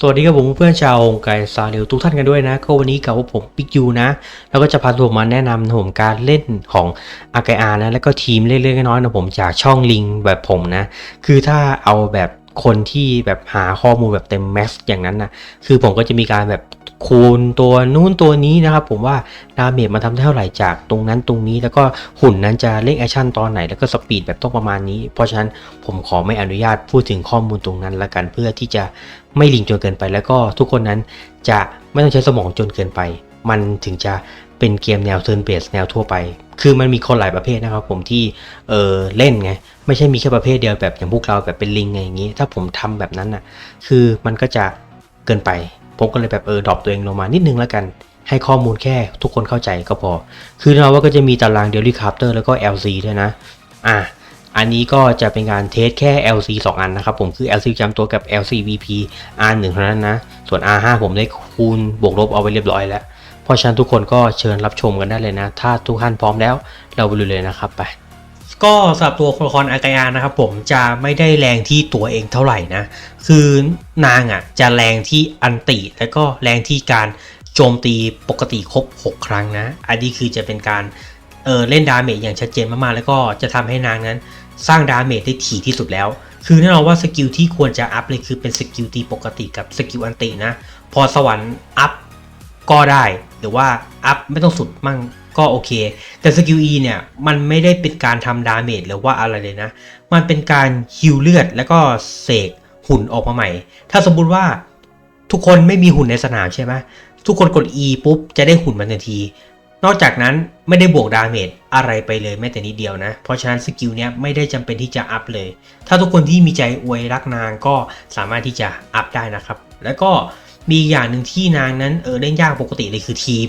สวัสดีครับผมเพื่อนชาวองค์ไก่ซาเรลทุกท่านกันด้วยนะ ก็วันนี้กับผมปิกยูนะ แล้วก็จะพาตัวมาแนะนำนะผมการเล่นของอากอานะ แล้วก็ทีมเล็กๆน้อยๆนะผมจากช่องลิงแบบผมนะ คือถ้าเอาแบบ คนที่แบบหาข้อมูลแบบเต็มแม็กซ์อย่างนั้นนะคือผมก็จะมีการแบบคูณตัวนู้นตัวนี้นะครับ ผมว่าดาเมจมันทำได้เท่าไหร่จากตรงนั้นตรงนี้แล้วก็หุ่นนั้นจะเล่นแอคชั่นตอนไหน แล้วก็สปีดแบบต้องประมาณนี้ เพราะฉะนั้นผมขอไม่อนุญาตพูดถึงข้อมูลตรงนั้นละกันเพื่อที่จะไม่ลิงจนเกินไป แล้วก็ทุกคนนั้นจะไม่ต้องใช้สมองจนเกินไป มันถึงจะ เป็นเกมแนวเทิร์นเบสแนวทั่วไป คือมันมีคนหลายประเภทนะครับผมที่เออเล่นไง ไม่ใช่มีแค่ประเภทเดียวแบบอย่างพวกเราแบบเป็นลิงไงอย่างนี้ ถ้าผมทำแบบนั้นน่ะ คือมันก็จะเกินไป ผมก็เลยแบบเออดรอปตัวเองลงมานิดนึงแล้วกัน ให้ข้อมูลแค่ทุกคนเข้าใจก็พอ คือเราว่าก็จะมีตาราง Daily Crafter แล้วก็ LC ด้วยนะ อะอันนี้ก็จะเป็นการเทสแค่ LC 2 อันนะครับผมคือ LC จำตัวกับ LC VP R1 เท่านั้นนะ ส่วน R5 ผมได้คูณบวกลบเอาไว้เรียบร้อยแล้ว เพราะฉะนั้นทุกคนก็เชิญรับชมกันได้เลยนะ ถ้าทุกท่านพร้อมแล้วเราไปเลยนะครับไปก็สำหรับตัวละครอากายานะครับผมจะไม่ได้แรงที่ตัวเองเท่าไหร่นะ คือนางอะจะแรงที่อันติแล้วก็แรงที่การโจมตีปกติครบ 6 ครั้งนะ อันนี้คือจะเป็นการเออเล่นดาเมจอย่างชัดเจนมากๆ แล้วก็จะทำให้นางนั้นสร้างดาเมจได้ถี่ที่สุดแล้ว คือแน่นอนว่าสกิลที่ควรจะอัพเลยคือเป็นสกิลตีปกติกับสกิลอันตินะ พอสวรรค์อัพ ก็ได้ หรือว่าอัพไม่ต้องสุดมั่งก็โอเค แต่สกิล E เนี่ยมันไม่ได้เป็นการทำดาเมจหรือว่าอะไรเลยนะ มันเป็นการฮิวเลือดแล้วก็เสกหุ่นออกมาใหม่ ถ้าสมมุติว่าทุกคนไม่มีหุ่นในสนามใช่ไหมทุกคนกด E ปุ๊บจะได้หุ่นมันทันที นอกจากนั้นไม่ได้บวกดาเมจอะไรไปเลยแม้แต่นิดเดียวนะ เพราะฉะนั้นสกิลเนี้ยไม่ได้จำเป็นที่จะอัพเลย ถ้าทุกคนที่มีใจอวยรักนางก็สามารถที่จะอัพได้นะครับ แล้วก็ มีอย่างหนึ่งที่นางนั้นเออเล่นยากปกติเลยคือทีม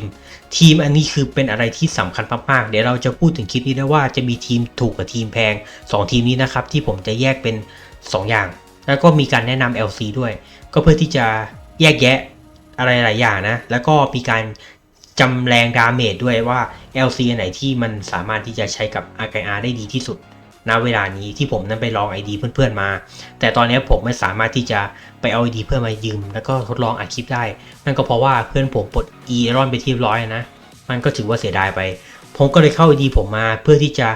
ทีมอันนี้คือเป็นอะไรที่สำคัญมากๆ เดี๋ยวเราจะพูดถึงคลิปนี้ได้ว่าจะมีทีมถูกกับทีมแพง 2 ทีมนี้นะครับที่ผมจะแยกเป็น 2 อย่าง แล้วก็มีการแนะนำ LC ด้วย ก็เพื่อที่จะแยกแยะอะไรหลายอย่างนะ แล้วก็มีการจำแรงดาเมจด้วยว่า LC อันไหนที่มันสามารถที่จะใช้กับ RKR ได้ดีที่สุด ณเวลานี้ที่ผมนั้นไปลอง ID เพื่อนๆมา แต่ตอนนี้ผมไม่สามารถที่จะไปเอา ID เพื่อนมายืม แล้วก็ทดลองอัดคลิปได้ นั่นก็เพราะว่าเพื่อนผมปลด e รอนไปที่ร้อยนะ มันก็ถือว่าเสียดายไป ผมก็เลยเข้า ID ผมมาเพื่อที่จะ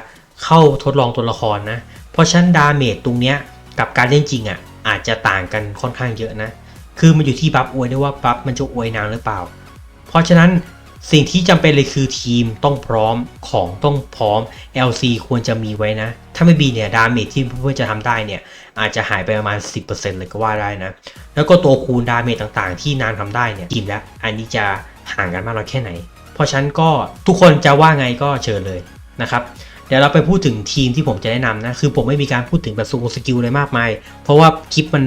เข้าทดลองตัวละครนะ เพราะฉะนั้นดาเมจตรงเนี้ยกับการเล่นจริงอะอาจจะต่างกันค่อนข้างเยอะนะ คือมันอยู่ที่บัฟอวยด้วยว่าบัฟมันจะอวยนางหรือเปล่า เพราะฉะนั้น สิ่งที่จำเป็นเลยคือทีมต้องพร้อมของต้องพร้อม LC ควรจะมีไว้นะ ถ้าไม่มีเนี่ยดาเมจที่เพื่อนจะทำได้เนี่ยอาจจะหายไปประมาณ 10%เลยก็ว่าได้นะ แล้วก็ตัวคูณดาเมจต่างๆ ที่นางทำได้เนี่ยทีมแล้วอันนี้จะห่างกันมากน้อยแค่ไหน เพราะฉันก็ทุกคนจะว่าไงก็เชิญเลยนะครับเดี๋ยวเราไปพูดถึงทีมที่ผมจะแนะนำนะ คือผมไม่มีการพูดถึงแบบสสกิลอะไรมากมาย เพราะว่าคลิปมัน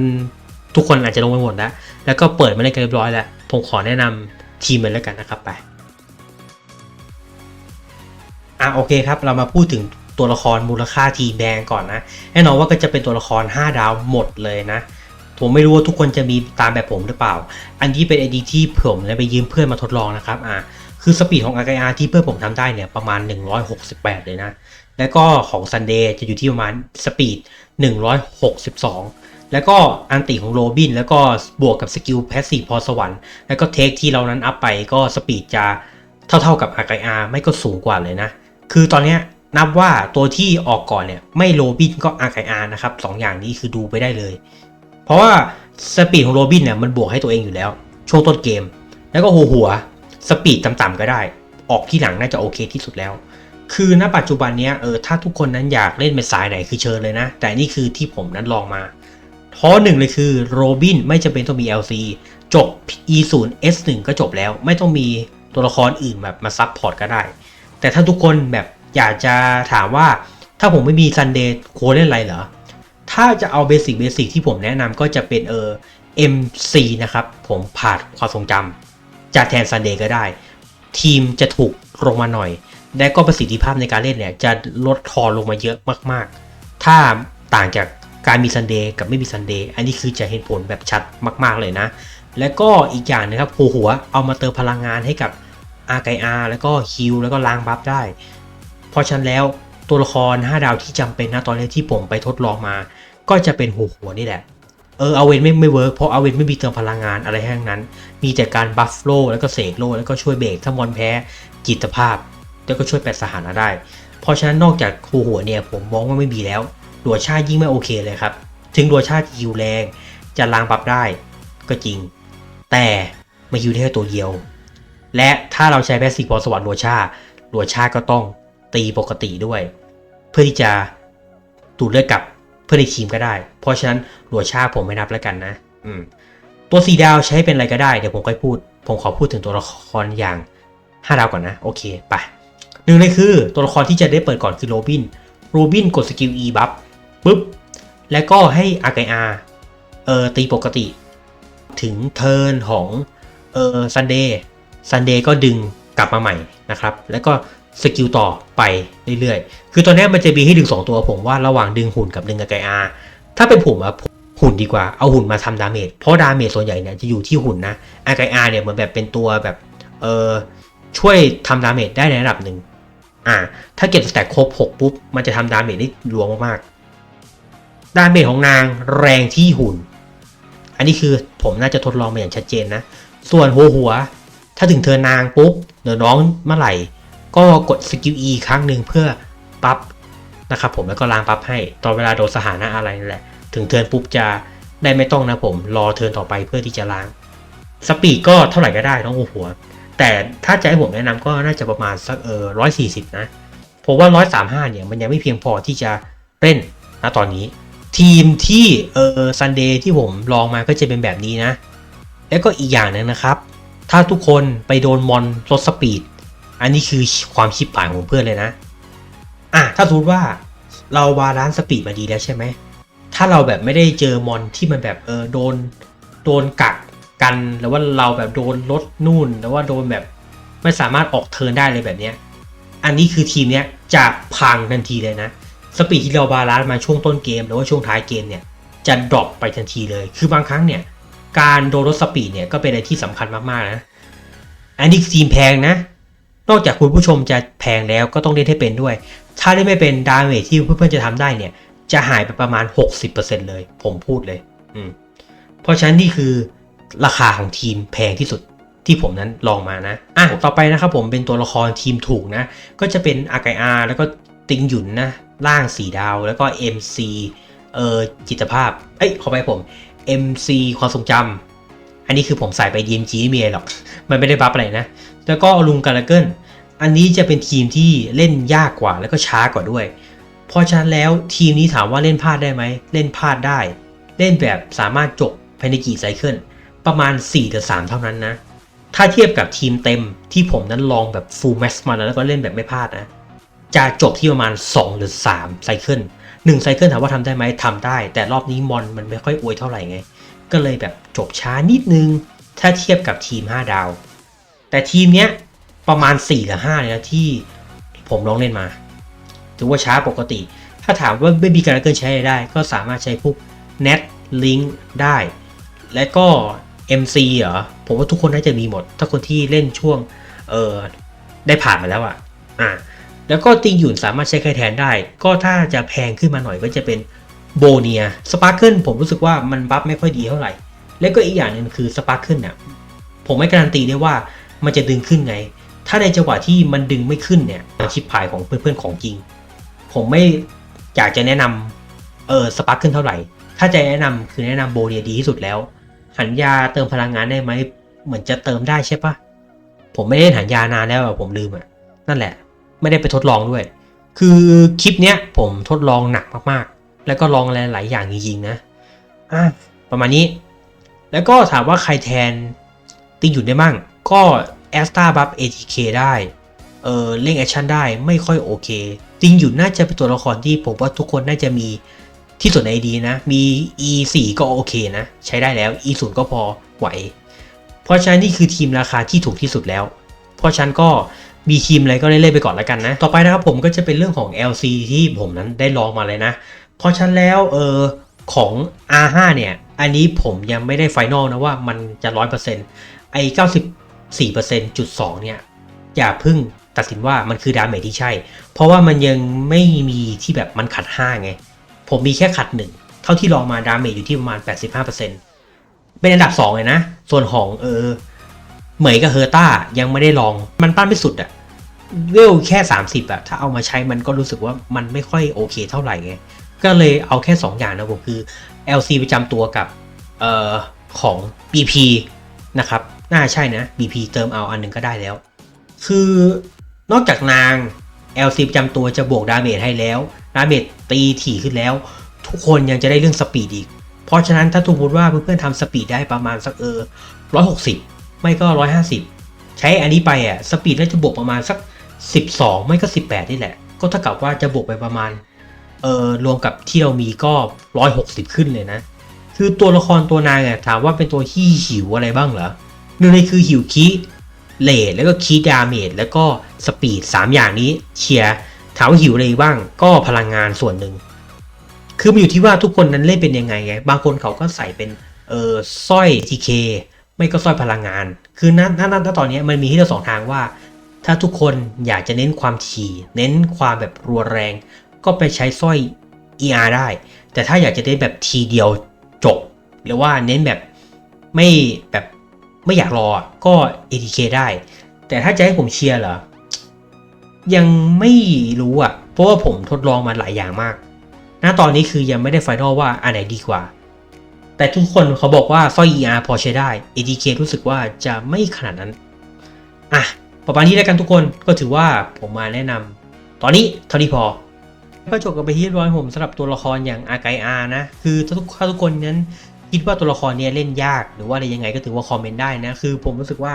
ทุกคนอาจจะลงไปหมดแล้ว แล้วก็เปิดมาเล่นกันเรียบร้อยแล้ว ผมขอแนะนำทีมมันแล้วกันนะครับไป อะโอเคครับ เรามาพูดถึงตัวละครมูลค่าทีมแดงก่อนนะแน่นอนว่าก็จะเป็นตัวละคร 5 ดาวหมดเลยนะ ผมไม่รู้ว่าทุกคนจะมีตามแบบผมหรือเปล่า อันนี้เป็นไอดีที่ผมเนี่ยไปยืมเพื่อนมาทดลองนะครับอ่าคือสปีดของ RKR ที่เพื่อนผมทำได้เนี่ยประมาณ 168 เลยนะ แล้วก็ของ Sunday จะอยู่ที่ประมาณสปีด 162 แล้วก็อันติของโรบิน แล้วก็บวกกับสกิลแพสซีฟพอสวรรค์ แล้วก็เทคที่เรานั้นอัพไปก็สปีดจะเท่าๆกับ RKR ไม่ก็สูงกว่าเลยนะ คือตอนนี้นับว่าตัวที่ออกก่อนเนี่ย ไม่โรบินก็ RKR นะครับสองอย่างนี้คือดูไปได้เลย เพราะว่าสปีดของโรบินเนี่ยมันบวกให้ตัวเองอยู่แล้วช่วงต้นเกม แล้วก็หัวหัวสปีดต่ำๆก็ได้ ออกที่หลังน่าจะโอเคที่สุดแล้ว คือณปัจจุบันเนี้ยเออถ้าทุกคนนั้นอยากเล่นเป็นสายไหนคือเชิญเลยนะ แต่นี่คือที่ผมนั้นลองมาท้อหนึ่งเลยคือโรบินไม่จำเป็นต้องมี LC จบ E0 S1 ก็จบแล้ว ไม่ต้องมีตัวละครอื่นแบบมาซับพอร์ตก็ได้ แต่ถ้าทุกคนแบบอยากจะถามว่าถ้าผมไม่มีซันเดย์โคเล่นอะไรเหรอ ถ้าจะเอาเบสิกเบสิกที่ผมแนะนำก็จะเป็นเออ MC นะครับ ผมผ่านความทรงจำจะแทนซันเดย์ก็ได้ ทีมจะถูกลงมาหน่อย และก็ประสิทธิภาพในการเล่นเนี่ย จะลดทอนลงมาเยอะมากๆ ถ้าต่างจากการมีซันเดย์กับไม่มีซันเดย์อันนี้คือจะเห็นผลแบบชัดมาก ๆเลยนะ และก็อีกอย่างนะครับหัวหัวเอามาเติมพลังงานให้กับ อาไกอาแล้วก็ฮิลแล้วก็ล้างบัฟได้ เพราะฉะนั้นแล้วตัวละคร 5 ดาวที่จำเป็นนะตอนนี้ที่ผมไปทดลองมา ก็จะเป็นหัวหัวนี่แหละ เออเอาเวนไม่ไม่เวิร์กเพราะเอาเวนไม่มีเติมพลังงานอะไรทั้งนั้น มีแต่การบัฟโลแล้วก็เสกโลแล้วก็ช่วยเบรกถ้ามอนแพ้จิตภาพ แล้วก็ช่วยแปดสถานะได้ เพราะฉะนั้นนอกจากคูหัวเนี่ยผมมองว่าไม่มีแล้วดัวชายิ่งไม่โอเคเลยครับ ถึงดัวชาจะฮิวแรงจะล้างบัฟได้ก็จริง แต่มาฮิวได้แค่ตัวเดียว และถ้าเราใช้แพสซีฟพรสวรรค์ดัวชาดัวชาก็ต้องตีปกติด้วย เพื่อที่จะดูดเลือดกับเพื่อนในทีมก็ได้ เพราะฉะนั้นดัวชาผมไม่นับแล้วกันนะ อืม ตัวสีดาวใช้เป็นอะไรก็ได้ เดี๋ยวผมค่อยพูด ผมขอพูดถึงตัวละครอย่าง5ดาวก่อนนะ โอเค ไปหนึ่งเลยคือตัวละครที่จะได้เปิดก่อนคือโรบิน โรบินกดสกิล E บัฟปุ๊บ แล้วก็ให้อากอาเออตีปกติ ถึงเทิร์นของเออซันเดย์ ซันเดย์ก็ดึงกลับมาใหม่นะครับ แล้วก็สกิลต่อไปเรื่อยๆ คือตอนนี้มันจะมีให้ดึง 2 ตัวผมว่าระหว่างดึงหุ่นกับดึงอากอาถ้าเป็นผมอะหุ่นดีกว่า เอาหุ่นมาทำดาเมจ เพราะดาเมจส่วนใหญ่เนี่ยจะอยู่ที่หุ่นนะอากอาเนี่ยเหมือนแบบเป็นตัวแบบเออช่วยทำดาเมจได้ในระดับหนึ่งอ่า ถ้าเก็บสแต็กครบ 6 ปุ๊บ มันจะทำดาเมจได้รวงมากๆ ดาเมจของนางแรงที่หุ่น อันนี้คือผมน่าจะทดลองมาอย่างชัดเจนนะ ส่วนหัวหัว ถ้าถึงเธอนางปุ๊บเดี๋ยวน้องเมื่อไหร่ ก็กดสกิล E ครั้งหนึ่งเพื่อปั๊บนะครับผมแล้วก็ล้างปั๊บให้ตอนเวลาโดนสถานะอะไรนั่นแหละ ถึงเทินปุ๊บจะได้ไม่ต้องนะผมรอเทินต่อไปเพื่อที่จะล้าง สปีดก็เท่าไหร่ก็ได้น้องหัวหัว แต่ถ้าจะให้ผมแนะนำก็น่าจะประมาณสักเออร้อยสี่สิบนะผมว่าร้อยสามห้าเนี่ยมันยังไม่เพียงพอที่จะเล่นนะตอนนี้ ทีมที่เออซันเดย์ที่ผมลองมาก็จะเป็นแบบนี้นะ แล้วก็อีกอย่างหนึงนะครับ ถ้าทุกคนไปโดนมอนลดสปีด อันนี้คือความชิบหายของเพื่อนเลยนะ อะถ้าสมมติว่าเราบาลานซ์สปีดมาดีแล้วใช่ไหม ถ้าเราแบบไม่ได้เจอมอนที่มันแบบเออโดนโดนกักกันหรือว่าเราแบบโดนลดนู่นหรือว่าโดนแบบไม่สามารถออกเทิร์นได้เลยแบบเนี้ย อันนี้คือทีมเนี้ยจะพังทันทีเลยนะ สปีดที่เราบาลานซ์มาช่วงต้นเกมหรือว่าช่วงท้ายเกมเนี่ยจะดรอปไปทันทีเลย คือบางครั้งเนี่ย การโดนลดสปีดเนี่ยก็เป็นอะไรที่สำคัญมากๆนะ อันนี้คือทีมแพงนะ นอกจากคุณผู้ชมจะแพงแล้วก็ต้องเล่นให้เป็นด้วย ถ้าเล่นไม่เป็นดาเมจที่เพื่อนๆจะทำได้เนี่ย จะหายไปประมาณ 60%เลย ผมพูดเลย อืม เพราะฉะนั้นนี่คือราคาของทีมแพงที่สุดที่ผมนั้นลองมานะ อะ ต่อไปนะครับผมเป็นตัวละครทีมถูกนะ ก็จะเป็นอากาอาแล้วก็ติงหยุนนะ ล่างสีดาว แล้วก็ MC เอ่อจิตภาพ เอ้ย ขอไปผม MC ความทรงจำอันนี้คือผมใส่ไป DMG ไม่มีหรอก มันไม่ได้บัฟอะไรนะ แล้วก็ลุงกาลาเกิลอันนี้จะเป็นทีมที่เล่นยากกว่าแล้วก็ช้ากว่าด้วย เพราะฉะนั้นแล้วทีมนี้ถามว่าเล่นพลาดได้ไหม เล่นพลาดได้ เล่นแบบสามารถจบภายในกี่ไซเคิลประมาณ4หรือ3เท่านั้นนะ ถ้าเทียบกับทีมเต็มที่ผมนั้นลองแบบ full max มาแล้วแล้วก็เล่นแบบไม่พลาดนะ จะจบที่ประมาณ 2 หรือ3ไซเคิล หนึ่งไซเคิลถามว่าทำได้ไหมทำได้ แต่รอบนี้มอนมันไม่ค่อยอวยเท่าไหร่ไง ก็เลยแบบจบช้านิดนึง ถ้าเทียบกับทีม 5 ดาว แต่ทีมเนี้ยประมาณ 4 หรือ5เลยนะที่ผมลองเล่นมา ถือว่าช้าปกติ ถ้าถามว่าไม่มีการเกินใช้ไรได้ ก็สามารถใช้พวก net link ได้ และก็ MC เหรอ ผมว่าทุกคนน่าจะมีหมด ถ้าคนที่เล่นช่วง เออได้ผ่านมาแล้วอะ่ะ อ่า แล้วก็ติงหยุนสามารถใช้ใครแทนได้ ก็ถ้าจะแพงขึ้นมาหน่อยก็จะเป็นโบเนียสปาร์เคิลผมรู้สึกว่ามันบัฟไม่ค่อยดีเท่าไหร่ และก็อีกอย่างหนึ่งคือสปาร์เคิลเนี่ยผมไม่การันตีได้ว่ามันจะดึงขึ้นไง ถ้าในจังหวะที่มันดึงไม่ขึ้นเนี่ยชิปพายของเพื่อนๆของจริง ผมไม่อยากจะแนะนำเออสปาร์เคิลเท่าไหร่ ถ้าจะแนะนำคือแนะนำโบเนียดีที่สุดแล้ว หันยาเติมพลังงานได้ไหมเหมือนจะเติมได้ใช่ปะผมไม่ได้หันยานานแล้วผมลืมอะนั่นแหละ ไม่ได้ไปทดลองด้วย คือคลิปเนี้ยผมทดลองหนักมากๆ แล้วก็ลองอะไรหลายอย่างจริงๆนะอะประมาณนี้ แล้วก็ถามว่าใครแทนติงหยุดได้มั่งก็แอสตาบัฟ ATK ได้เออเล่นแอคชั่นได้ไม่ค่อยโอเคติงหยุดน่าจะเป็นตัวละครที่ผมว่าทุกคนน่าจะมีที่สุดในดีนะ มี E 4ก็โอเคนะ ใช้ได้แล้ว E 0ก็พอไหว เพราะฉะนั้นนี่คือทีมราคาที่ถูกที่สุดแล้ว เพราะฉะนั้นก็ มีทีมอะไรก็เล่นๆไปก่อนแล้วกันนะ ต่อไปนะครับผมก็จะเป็นเรื่องของ LC ที่ผมนั้นได้ลองมาเลยนะ เพราะฉะนั้นแล้วเออของ R5 เนี่ย อันนี้ผมยังไม่ได้ไฟนอลนะว่ามันจะ 100%ไอ้94%จุด2เนี่ย อย่าพึ่งตัดสินว่ามันคือดาเมจที่ใช่ เพราะว่ามันยังไม่มีที่แบบมันขัด 5 ไง ผมมีแค่ขัด 1 เท่าที่ลองมาดาเมจอยู่ที่ประมาณ 85%เป็นอันดับ 2 เลยนะ ส่วนของเออ เหมยกับเฮอร์ต้ายังไม่ได้ลอง มันปั้นไม่สุดอะเวลแค่ 30อะถ้าเอามาใช้มันก็รู้สึกว่ามันไม่ค่อยโอเคเท่าไหร่ไง ก็เลยเอาแค่ 2 อย่างนะผมคือ LC ประจำตัวกับเอ่อของ BP นะครับ น่าใช่นะ BP เติมเอาอันหนึงก็ได้แล้ว คือนอกจากนาง LC ประจำตัวจะบวกดาเมจให้แล้ว ดาเมจตีถี่ขึ้นแล้ว ทุกคนยังจะได้เรื่องสปีดอีก เพราะฉะนั้นถ้าสมมติว่าเพื่อนๆทำสปีดได้ประมาณสักเออร้อยหกสิบ ไม่ก็ร้อยห้าสิบใช้อันนี้ไปอะสปีดน่าจะบวกประมาณสักสิบสองไม่ก็สิบแปดนี่แหละ ก็เท่ากับว่าจะบวกไปประมาณเออรวมกับที่เรามีก็ร้อยหกสิบขึ้นเลยนะ คือตัวละครตัวนางอะถามว่าเป็นตัวที่หิวอะไรบ้างเหรอหนึ่งในคือหิวคีเลดแล้วก็คีดาเมจแล้วก็สปีดสามอย่างนี้เชียร์ถามว่าหิวอะไรบ้างก็พลังงานส่วนหนึ่งคือมันอยู่ที่ว่าทุกคนนั้นเล่นเป็นยังไงไง บางคนเขาก็ใส่เป็นเออสร้อยทีเค ไม่ก็สร้อยพลังงาน คือนั้นนั้นนั้นตอนนี้มันมีให้เราสองทางว่า ถ้าทุกคนอยากจะเน้นความถี่ เน้นความแบบรัวแรง ก็ไปใช้สร้อย ER ได้ แต่ถ้าอยากจะเน้นแบบทีเดียวจบ หรือว่าเน้นแบบไม่แบบไม่อยากรอก็ ATK ได้ แต่ถ้าจะให้ผมเชียร์เหรอ ยังไม่รู้อะ เพราะว่าผมทดลองมาหลายอย่างมาก ณ ตอนนี้คือยังไม่ได้ไฟนอลว่าอันไหนดีกว่า แต่ทุกคนเขาบอกว่าสร้อย ER พอใช้ได้ ATK รู้สึกว่าจะไม่ขนาดนั้น อะ ประมาณนี้แล้วกันทุกคนก็ถือว่าผมมาแนะนำ ตอนนี้เท่านี้พอก็จบกันไปที่ร้อยผมสำหรับตัวละครอย่างอาไกอานะ คือถ้าทุกถ้าทุกคนนั้นคิดว่าตัวละครเนี้ยเล่นยากหรือว่าอะไรยังไงก็ถือว่าคอมเมนต์ได้นะ คือผมรู้สึกว่า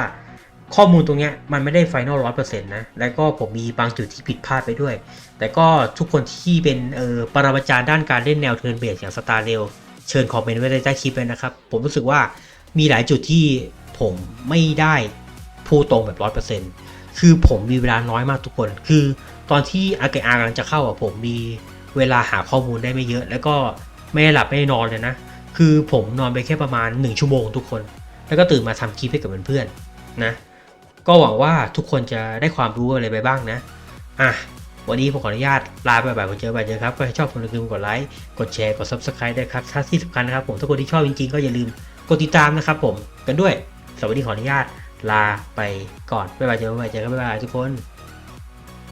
ข้อมูลตรงเนี้ยมันไม่ได้ไฟนอลร้อยเปอร์เซ็นต์นะ แล้วก็ผมมีบางจุดที่ผิดพลาดไปด้วย แต่ก็ทุกคนที่เป็นเออปรมาจารย์ด้านการเล่นแนวเทิร์นเบสอย่างสตาร์เรล เชิญคอมเมนต์ไว้ในใต้คลิปเลยนะครับ ผมรู้สึกว่ามีหลายจุดที่ผมไม่ได้พูดตรงแบบร้อยเปอร์เซ็นต์คือผมมีเวลาน้อยมากทุกคน คือตอนที่อาเกอากำลังจะเข้าอะผมมีเวลาหาข้อมูลได้ไม่เยอะ แล้วก็ไม่ได้หลับไม่ได้นอนเลยนะ คือผมนอนไปแค่ประมาณ 1 ชั่วโมงทุกคน แล้วก็ตื่นมาทำคลิปให้กับเพื่อนๆนะ ก็หวังว่าทุกคนจะได้ความรู้อะไรไปบ้างนะ อะ วันนี้ผมขออนุญาตลาไปแบบเจอไปเจอครับก็ให้ชอบคนลืมกดไลค์กดแชร์กด subscribe ด้วยครับถ้าที่สำคัญนะครับผมถ้าคนที่ชอบจริงๆก็อย่าลืมกดติดตามนะครับผมกันด้วยสวัสดีขออนุญาตลาไปก่อนบ่ายบายเจอกันบ่ายเจอกับบ๊ายบายทุกคน